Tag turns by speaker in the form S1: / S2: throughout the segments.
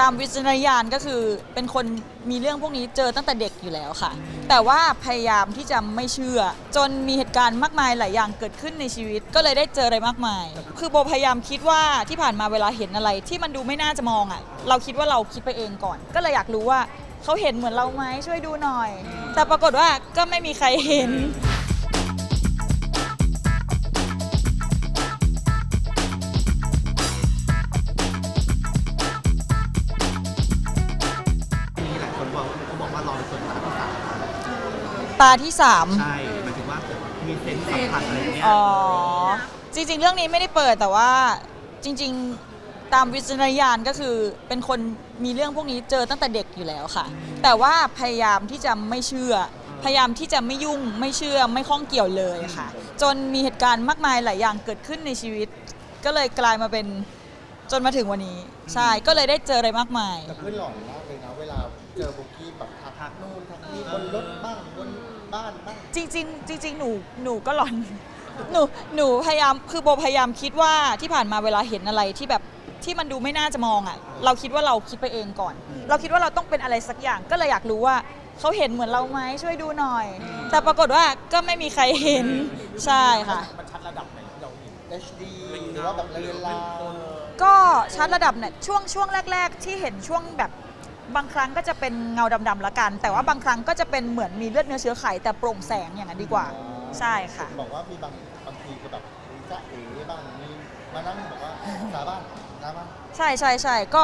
S1: ตามวิจารณญาณก็คือเป็นคนมีเรื่องพวกนี้เจอตั้งแต่เด็กอยู่แล้วค่ะ แต่ว่าพยายามที่จะไม่เชื่อ จนมีเหตุการณ์มากมายหลายอย่างเกิดขึ้นในชีวิต ก็เลยได้เจออะไรมากมาย คือโบพยายามคิดว่าที่ผ่านมาเวลาเห็นอะไรที่มันดูไม่น่าจะมองอะเราคิดว่าเราคิดไปเองก่อน ก็เลยอยากรู้ว่าเขาเห็นเหมือนเราไหมช่วยดูหน่อย แต่ปรากฏว่าก็ไม่มีใครเห็น ตาที่สาม
S2: ใช่หมายถึงว่ามีเซนส์สัมผัสอะไรเนี่ย
S1: อ๋อ จริง ๆ เรื่องนี้ไม่ได้เปิดแต่ว่าจริง ๆ ตามวิจารณญาณก็คือเป็นคนมีเรื่องพวกนี้เจอตั้งแต่เด็กอยู่แล้วค่ะ แต่ว่าพยายามที่จะไม่เชื่อ พยายามที่จะไม่ยุ่งไม่เชื่อไม่ข้องเกี่ยวเลยค่ะ จนมีเหตุการณ์มากมายหลายอย่างเกิดขึ้นในชีวิต ก็เลยกลายมาเป็นจนมาถึงวันนี้ ใช่ก็เลยได้เจออะไรมากมาย
S3: แต่เพื่อนหล่อนมากเลยนะเวลาเจอบุกกี้แบบทักทักนู่นทักนี่บนรถบ้าง บนบ้านบ้าง
S1: จริงๆจริงๆหนูหนูก็หลอน หนูหนูพยายามคือโบพยายามคิดว่าที่ผ่านมาเวลาเห็นอะไรที่แบบที่มันดูไม่น่าจะมองอะ เราคิดว่าเราคิดไปเองก่อน เราคิดว่าเราต้องเป็นอะไรสักอย่างก็เลยอยากรู้ว่าเขาเห็นเหมือนเราไหมช่วยดูหน่อย แต่ปรากฏว่าก็ไม่มีใครเห็นใช่ค่ะ
S3: HD หรือว่าแบบเรือนลา
S1: ก็ชัดระดับเนี่ยช่วงช่วงแรก ๆ ที่เห็นช่วงแบบ บางครั้งก็จะเป็นเงาดำๆละกัน แต่ว่าบางครั้งก็จะเป็นเหมือนมีเลือดเนื้อเชื้อไขแต่โปร่งแสงอย่างนั้นดีกว่า ใช่ค่ะ
S3: บอกว่ามีบางบางทีก็แบบมีจ้าเอ๋บ้างมีมานั่งบอกว่าสาบ้านสาบ้าน
S1: ใช่ใช่ใช่ก็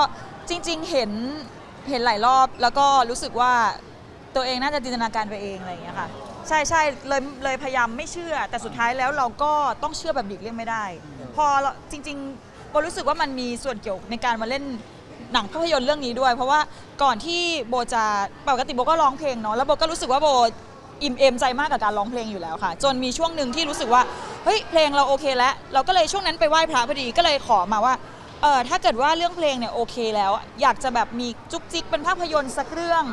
S1: จริง ๆ เห็นเห็นหลายรอบแล้วก็รู้สึกว่าตัวเองน่าจะจินตนาการไปเองอะไรอย่างเงี้ยค่ะ ใช่ใช่เลยเลยพยายามไม่เชื่อ แต่สุดท้ายแล้วเราก็ต้องเชื่อแบบหลีกเลี่ยงไม่ได้ พอเราจริงๆโบรู้สึกว่ามันมีส่วนเกี่ยวในการมาเล่น หนังภาพยนตร์เรื่องนี้ด้วย เพราะว่าก่อนที่โบจะปกติโบก็ร้องเพลงเนาะแล้วโบก็รู้สึกว่าโบอิ่มเอมใจมากกับการร้องเพลงอยู่แล้วค่ะ จนมีช่วงหนึ่งที่รู้สึกว่าเฮ้ยเพลงเราโอเคแล้ว เราก็เลยช่วงนั้นไปไหว้พระพอดีก็เลยขอมาว่าเออถ้าเกิดว่าเรื่องเพลงเนี่ยโอเคแล้ว อยากจะแบบมีจุกจิกเป็นภาพยนตร์สักเรื่อง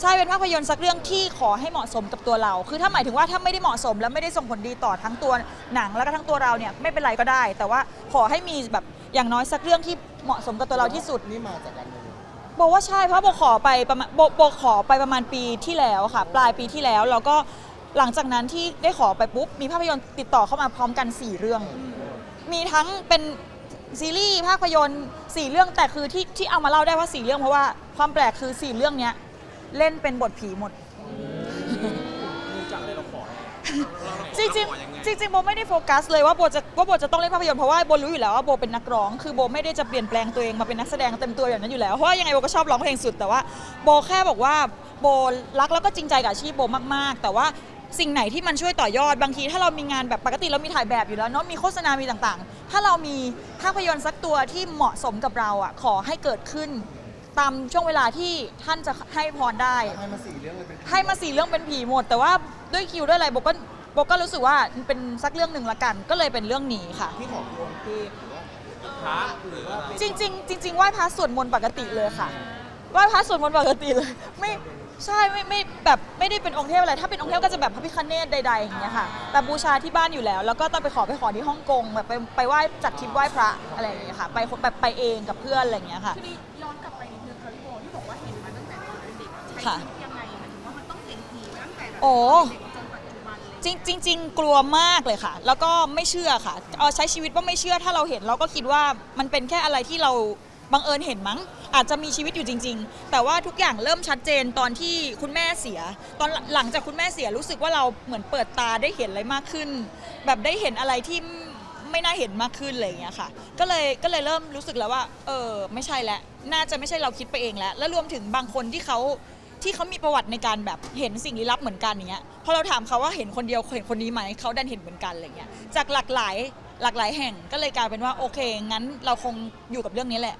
S1: ใช่เป็นภาพยนตร์สักเรื่องที่ขอให้เหมาะสมกับตัวเรา คือถ้าหมายถึงว่าถ้าไม่ได้เหมาะสม และไม่ได้ส่งผลดีต่อทั้งตัวหนังแล้วก็ทั้งตัวเราเนี่ยไม่เป็นไรก็ได้ แต่ว่าขอให้มีแบบ อย่างน้อยสักเรื่องที่เหมาะสมกับตัวเราที่สุด
S3: นี่มาจากการเมือง
S1: บอกว่าใช่เพราะโบขอไปประมาณโบโบขอไปประมาณปีที่แล้วค่ะ ปลายปีที่แล้วแล้วก็หลังจากนั้นที่ได้ขอไปปุ๊บมีภาพยนตร์ติดต่อเข้ามาพร้อมกัน 4 เรื่อง มีทั้งเป็นซีรีส์ภาพยนตร์4เรื่องแต่คือที่ที่เอามาเล่าได้ว่า4เรื่องเพราะว่าความแปลกคือ 4 เรื่องเนี้ยเล่นเป็นบทผีหมด จริงๆ จริงๆโบไม่ได้โฟกัสเลยว่าโบจะว่าโบจะต้องเล่นภาพยนตร์เพราะว่าโบรู้อยู่แล้วว่าโบเป็นนักร้อง คือโบไม่ได้จะเปลี่ยนแปลงตัวเองมาเป็นนักแสดงเต็มตัวอย่างนั้นอยู่แล้วเพราะว่ายังไงโบก็ชอบร้องเพลงสุดแต่ว่าโบแค่บอกว่าโบรักแล้วก็จริงใจกับอาชีพโบมากๆ แต่ว่าสิ่งไหนที่มันช่วยต่อยอดบางที ถ้าเรามีงานแบบปกติเรามีถ่ายแบบอยู่แล้วเนาะมีโฆษณา มีต่างๆ ถ้าเรามีภาพยนตร์สักตัวที่เหมาะสมกับเราอะขอให้เกิดขึ้น ตามช่วงเวลาที่ท่านจะให้พรได้
S3: ให้มาสี่เรื่องเลยเป็น
S1: ให้มาสี่เรื่องเป็นผีหมด แต่ว่าด้วยคิวด้วยอะไรโบก็ โบก็รู้สึกว่าเป็นสักเรื่องหนึ่งละกัน ก็เลยเป็นเรื่องนี้ค่ะ
S3: ที่ขององค์เทพหรือว่า
S2: พระหรือว่า
S1: จริงๆจริงๆไหว้พระสวดมนต์ปกติเลยค่ะไหว้พระสวดมนต์ปกติเลย ไม่ใช่ไม่ไม่แบบไม่ได้เป็นองค์เทพอะไร ถ้าเป็นองค์เทพก็จะแบบพระพิคเนตใดๆอย่างเงี้ยค่ะ แต่บูชาที่บ้านอยู่แล้ว แล้วก็ต้องไปขอไปขอที่ฮ่องกงแบบไปไปไหว้จัดทริปไหว้พระอะไรอย่างเงี้ยค่ะ ไปแบบไปเองกับเพื่อนอะไรอย่างเงี้ยค่ะ
S4: ทีนี้ย้อนกลับไปนิดนึงค่ะพี่โบที่บอกว่าเห็นมาตั้งแต่ตอนเด็กๆใช้
S1: ค่ะ
S4: ชีวิตยังไงหมายถึงว่ามันต้องเห็นผีมาตั้งแต่แบบ
S1: โอ้
S4: เด็กจนปั จ
S1: ริงจริงๆกลัวมากเลยค่ะ แล้วก็ไม่เชื่อค่ะเอาใช้ชีวิตว่าไม่เชื่อถ้าเราเห็นเราก็คิดว่ามันเป็นแค่อะไรที่เราบังเอิญเห็นมั้ง อาจจะมีชีวิตอยู่จริง ๆ แต่ว่าทุกอย่างเริ่มชัดเจนตอนที่คุณแม่เสีย ตอนหลังจากคุณแม่เสียรู้สึกว่าเราเหมือนเปิดตาได้เห็นอะไรมากขึ้น แบบได้เห็นอะไรที่ไม่น่าเห็นมากขึ้นอะไรอย่างเงี้ยค่ะ ก็เลยก็เลยเริ่มรู้สึกแล้วว่า เออ ไม่ใช่แล้วน่าจะไม่ใช่เราคิดไปเองแล้ว แล้วรวมถึงบางคนที่เขา ที่เขามีประวัติในการแบบเห็นสิ่งลี้ลับเหมือนกันอย่างเงี้ยพอเราถามเขาว่าเห็นคนเดียวเห็นคนนี้ไหมเขาดันเห็นเหมือนกันอะไรเงี้ยจากหลากหลายหลากหลายแห่งก็เลยกลายเป็นว่าโอเค งั้นเราคงอยู่กับเรื่องนี้แหละ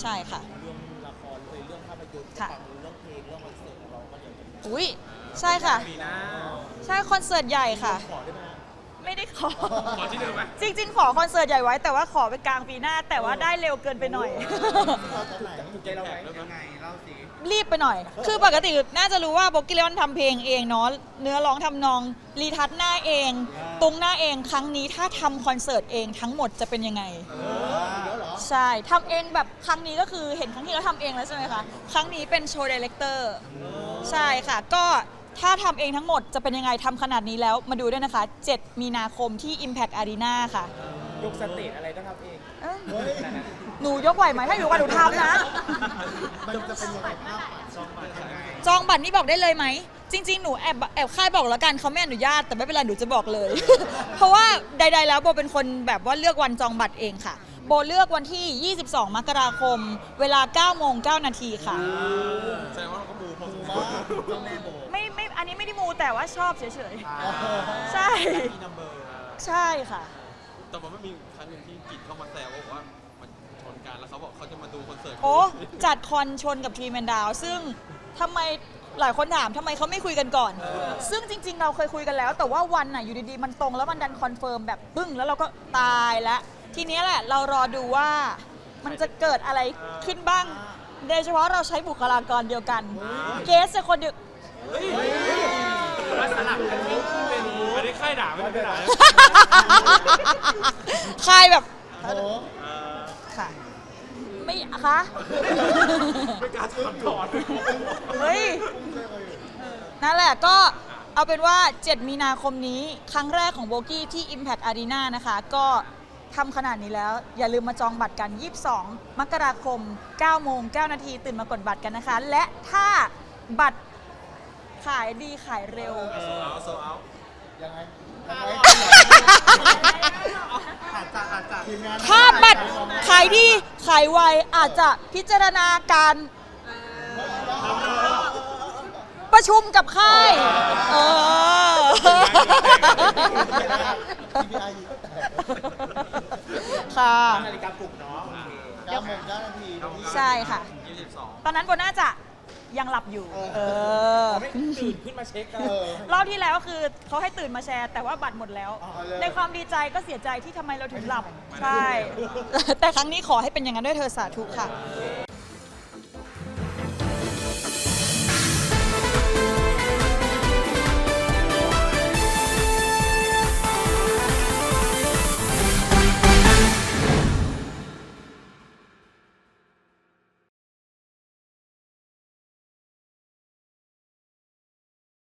S1: ใช่ค่ะ
S2: เรื่องละครเลยเรื่องภาพยนตร์
S1: ค่ะ
S2: เรื่องเพลงเรื่องคอนเสิร์ตของเราก็เดี๋ยวจะ
S1: อุ้ยใช่ค่ะ
S2: มีนะ
S1: ใช่คอนเสิร์ตใหญ่ค่ะ
S2: ขอได้ไหมฮะ
S1: ไม่ได้ขอ
S5: ขอที่เดิมไหม
S1: จริง ๆ ขอคอนเสิร์ตใหญ่ไว้ แต่ว่าขอไปกลางปีหน้า แต่ว่าได้เร็วเกินไปหน่อย
S3: เราจะไหน
S2: ถูกใจเราไหมยังไงเล่าสิ
S1: รีบไปหน่อย คือปกติน่าจะรู้ว่าโบกี้เลอนทำเพลงเองเนาะ เนื้อร้องทำนอง รีทัชหน้าเอง ตรงหน้าเองครั้งนี้ถ้าทำคอนเสิร์ตเองทั้งหมดจะเป็นยังไง
S3: แล้วเหรอ
S1: ใช่ทำเองแบบครั้งนี้ก็คือเห็นครั้งที่เราทำเองแล้วใช่ไหมคะ ครั้งนี้เป็นโชว์ดีเลกเตอร์ ใช่ค่ะ ก็ ถ้าทำเองทั้งหมดจะเป็นยังไงทำขนาดนี้แล้วมาดูด้วยนะคะ 7 มีนาคมที่ Impact Arena ค่ะ
S2: ยกสเตจอะไรก็ทำเอง
S1: เอ้ย
S3: เฮ้ย
S1: หนูยกไหวไหมถ้าอยู่กับหนูทำนะ
S3: มันจะเป็นยังไงภาพปัดช่องปัดยังไง
S1: จองบัตรนี่บอกได้เลยไหม จริง ๆ หนูแอบแอบค่ายบอกแล้วกันเขาไม่อนุญาตแต่ไม่เป็นไรหนูจะบอกเลย เพราะว่าใด ๆ แล้วโบเป็นคนแบบว่าเลือกวันจองบัตรเองค่ะ โบเลือกวันที่ 22 มกราคม เวลา9โมง9นาทีค่ะ
S5: แสดงว่าเราก็มูพอสมค
S3: มาว
S5: ร
S3: เจ้าแม่โบ
S1: ไม่ไม่อั นนี้ไม่ได้มูแต่ว่าชอบเฉยๆใช่
S2: มีนัมเบอร์
S1: ใช่ค่ะ
S5: แต่มันไม่มีครั้งหนึ่งที่กิจเข้ามาแซวบอกว่ามันชนกันแล้วเขาบอกเขาจะมาดูคอนเสิร์ต
S1: โอ้จัดคอนชนกับทีมแมนดาว ซึ่งทำไมหลายคนถามทำไมเขาไม่คุยกันก่อน ซึ่งจริง ๆ เราเคยคุยกันแล้ว แต่ว่าวันน่ะอยู่ดีๆ มันตรงแล้วมันดันคอนเฟิร์มแบบปึ้งแล้วเราก็ตายแล้วทีเนี้ยแหละเรารอดูว่ามันจะเกิดอะไรขึ้นบ้าง โดยเฉพาะเราใช้บุคลากรเดียวกัน เกสจะคนเดียว
S5: มาสลับกันนี่เป็นอันนี้ค่ายด่าไม่ได้ด่านะ
S1: ใครแบบ
S3: โอ้ห
S1: ค่ะ ไม่คะ
S5: ไม่กล้าถอดก่อน
S1: เฮ้ย นั่นแหละก็เอาเป็นว่า 7 มีนาคมนี้ครั้งแรกของโบกี้ที่ Impact Arena นะคะ ก็ทำขนาดนี้แล้ว อย่าลืมมาจองบัตรกัน 22 มกราคม 9 โมง 9 นาที ตื่นมากดบัตรกันนะคะ และถ้าบัตร ขายดีขายเร็ว
S5: เอาโซเอา
S3: ยังไงยังไง
S2: อาจจะอาจจะ
S3: ทีมงาน
S1: ถ้าบัตรขายดีขายไวอาจจะพิจารณาการประชุมกับค่ายเออ
S3: ทีพีไอก็แตก
S1: ค่ะ
S2: นาฬิกาปลุกเนาะโอเค
S3: เก้าโมงเก้านาที
S1: ใช่ค่ะ
S5: ยี่สิบสอง
S1: ตอนนั้นโบน่าจะ ยังหลับอยู่ เออ
S2: ไม่ตื่นขึ้นมาเช็คกัน
S3: เออ
S1: รอบที่แล้วคือเขาให้ตื่นมาแชร์ แต่ว่าบัตรหมดแล้ว
S3: เอาเลย
S1: ในความดีใจก็เสียใจที่ทำไมเราถึงหลับ ใช่ แต่ครั้งนี้ขอให้เป็นอย่างนั้นด้วยเธอสาธุค่ะ
S3: โ